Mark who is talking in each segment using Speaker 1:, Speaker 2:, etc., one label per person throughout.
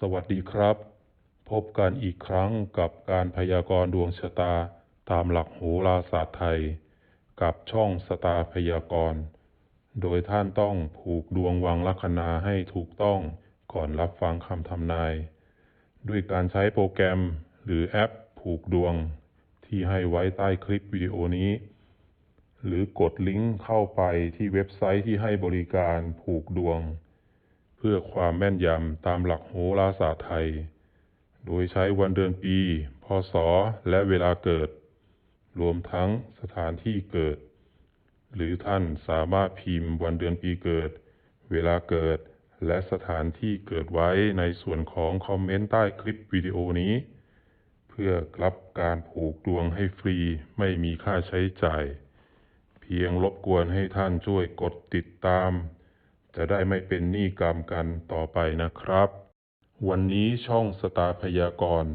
Speaker 1: สวัสดีครับ พบกันอีกครั้งกับการพยากรณ์ดวงชะตาตามหลักโหราศาสตร์ไทย กับช่องสตาร์พยากรณ์ โดยท่านต้องผูกดวงวังลัคนาให้ถูกต้องก่อนรับฟังคำทำนาย ด้วยการใช้โปรแกรมหรือแอปผูกดวง ที่ให้ไว้ใต้คลิปวิดีโอนี้ หรือกดลิงก์เข้าไปที่เว็บไซต์ที่ให้บริการผูกดวง พื่อความแม่นยำตามหลักโหราศาสตร์ไทย โดยใช้วันเดือนปี พศ และเวลาเกิด รวมทั้งสถานที่เกิด หรือท่านสามารถพิมพ์วันเดือนปีเกิด เวลาเกิด และสถานที่เกิดไว้ในส่วนของคอมเมนต์ใต้คลิปวิดีโอนี้ เพื่อรับการผูกดวงให้ฟรีไม่มีค่าใช้จ่าย เพียงรบกวนให้ท่านช่วยกดติดตาม จะได้ไม่เป็นหนี้กรรมกันต่อไปนะครับ วันนี้ช่องสตาร์พยากรณ์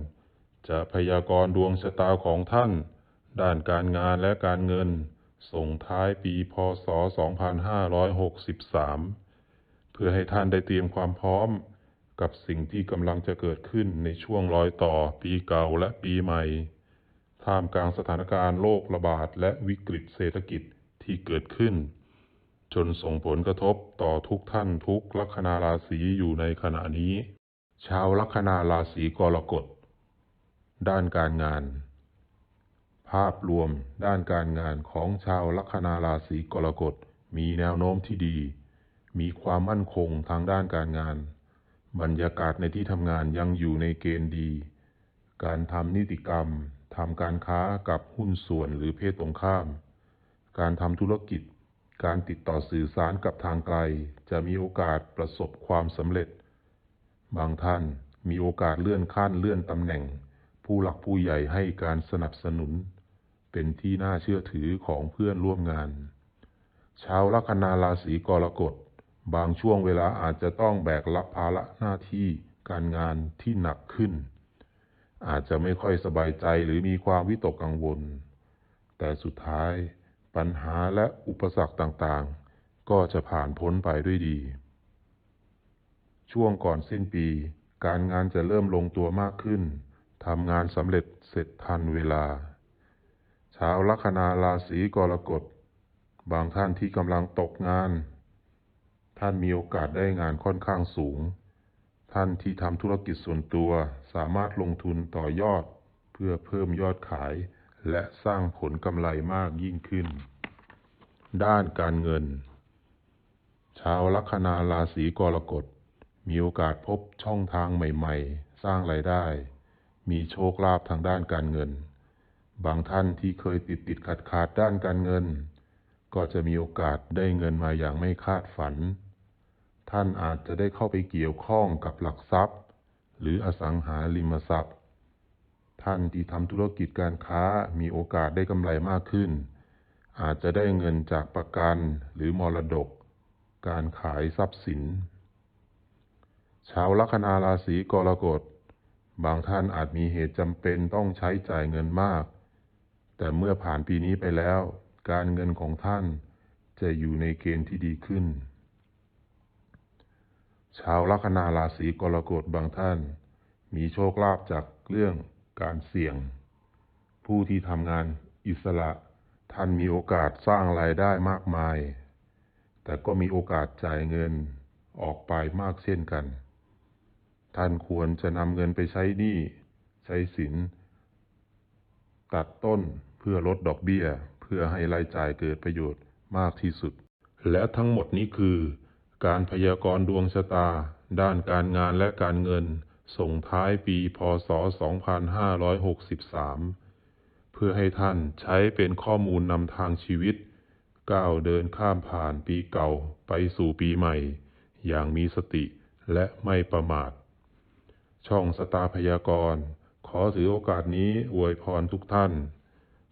Speaker 1: จะพยากรณ์ดวงชะตาของท่าน ด้านการงานและการเงิน ส่งท้ายปีพศ 2563 เพื่อให้ท่านได้เตรียมความพร้อม กับสิ่งที่กำลังจะเกิดขึ้นในช่วงรอยต่อปีเก่าและปีใหม่ ท่ามกลางสถานการณ์โรคระบาดและวิกฤตเศรษฐกิจที่เกิดขึ้น จนส่งผลกระทบต่อทุกท่านทุกลัคนาราศีอยู่ในขณะนี้ ชาวลัคนาราศีกรกฎ ด้านการงาน ภาพรวมด้านการงานของชาวลัคนาราศีกรกฎมีแนวโน้มที่ดี มีความมั่นคงทางด้านการงาน บรรยากาศในที่ทำงานยังอยู่ในเกณฑ์ดี การทำนิติกรรมทำการค้ากับหุ้นส่วนหรือเพศตรงข้าม การทำธุรกิจ การติดต่อสื่อสารกับทางไกล จะมีโอกาสประสบความสำเร็จ บางท่านมีโอกาสเลื่อนขั้นเลื่อนตำแหน่ง ผู้หลักผู้ใหญ่ให้การสนับสนุน เป็นที่น่าเชื่อถือของเพื่อนร่วมงาน ชาวลัคนาราศีกรกฎ บางช่วงเวลาอาจจะต้องแบกรับภาระหน้าที่การงานที่หนักขึ้น อาจจะไม่ค่อยสบายใจหรือมีความวิตกกังวล แต่สุดท้าย ปัญหาและอุปสรรคต่างๆ ก็จะผ่านพ้นไปด้วยดี ช่วงก่อนสิ้นปี การงานจะเริ่มลงตัวมากขึ้นทำงานสำเร็จเสร็จทันเวลา ชาวลัคนาราศีกรกฎ บางท่านที่กำลังตกงาน ท่านมีโอกาสได้งานค่อนข้างสูง ท่านที่ทำธุรกิจส่วนตัวสามารถลงทุนต่อยอด เพื่อเพิ่มยอดขาย และสร้างผลกำไรมากยิ่งขึ้น ด้านการเงิน ชาวลัคนาราศีกรกฎ มีโอกาสพบช่องทางใหม่ ๆ สร้างไรายได้ มีโชคลาภทางด้านการเงิน บางท่านที่เคยติดติดขัดขาดด้านการเงิน ก็จะมีโอกาสได้เงินมาอย่างไม่คาดฝัน ท่านอาจจะได้เข้าไปเกี่ยวข้องกับหลักทรัพย์ หรืออสังหาริมทรัพย์ ท่านที่ทำธุรกิจการค้ามีโอกาสได้กำไรมากขึ้น อาจจะได้เงินจากประกันหรือมรดก การขายทรัพย์สิน ชาวลัคนาราศีกรกฎ บางท่านอาจมีเหตุจำเป็นต้องใช้จ่ายเงินมาก แต่เมื่อผ่านปีนี้ไปแล้ว การเงินของท่านจะอยู่ในเกณฑ์ที่ดีขึ้น ชาวลัคนาราศีกรกฎบางท่าน มีโชคลาภจากเรื่อง การเสี่ยง ผู้ที่ทำงานอิสระ ท่านมีโอกาสสร้างรายได้มากมาย แต่ก็มีโอกาสจ่ายเงินออกไปมากเช่นกัน ท่านควรจะนำเงินไปใช้หนี้ใช้สิน ตัดต้นเพื่อลดดอกเบี้ย เพื่อให้รายจ่ายเกิดประโยชน์มากที่สุด และทั้งหมดนี้คือ การพยากรณ์ดวงชะตา ด้านการงานและการเงิน ส่งท้ายปีพศ 2563 เพื่อให้ท่านใช้เป็นข้อมูลนำทางชีวิต ก้าวเดินข้ามผ่านปีเก่าไปสู่ปีใหม่ อย่างมีสติและไม่ประมาท ช่องสตาร์พยากรณ์ขอถือโอกาสนี้อวยพรทุกท่าน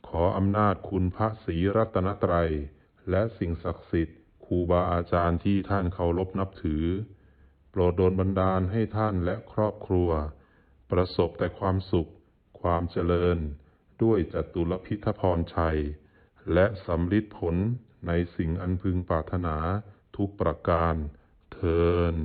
Speaker 1: ขออำนาจคุณพระศรีรัตนตรัย และสิ่งศักดิ์สิทธิ์ครูบาอาจารย์ที่ท่านเคารพนับถือ รดโดนบันดาลให้ท่านและครอบครัว ประสบแต่ความสุข ความเจริญ ด้วยจตุรพิทพรชัย และสำลิดผลในสิ่งอันพึงปรารถนาทุกประการเทิน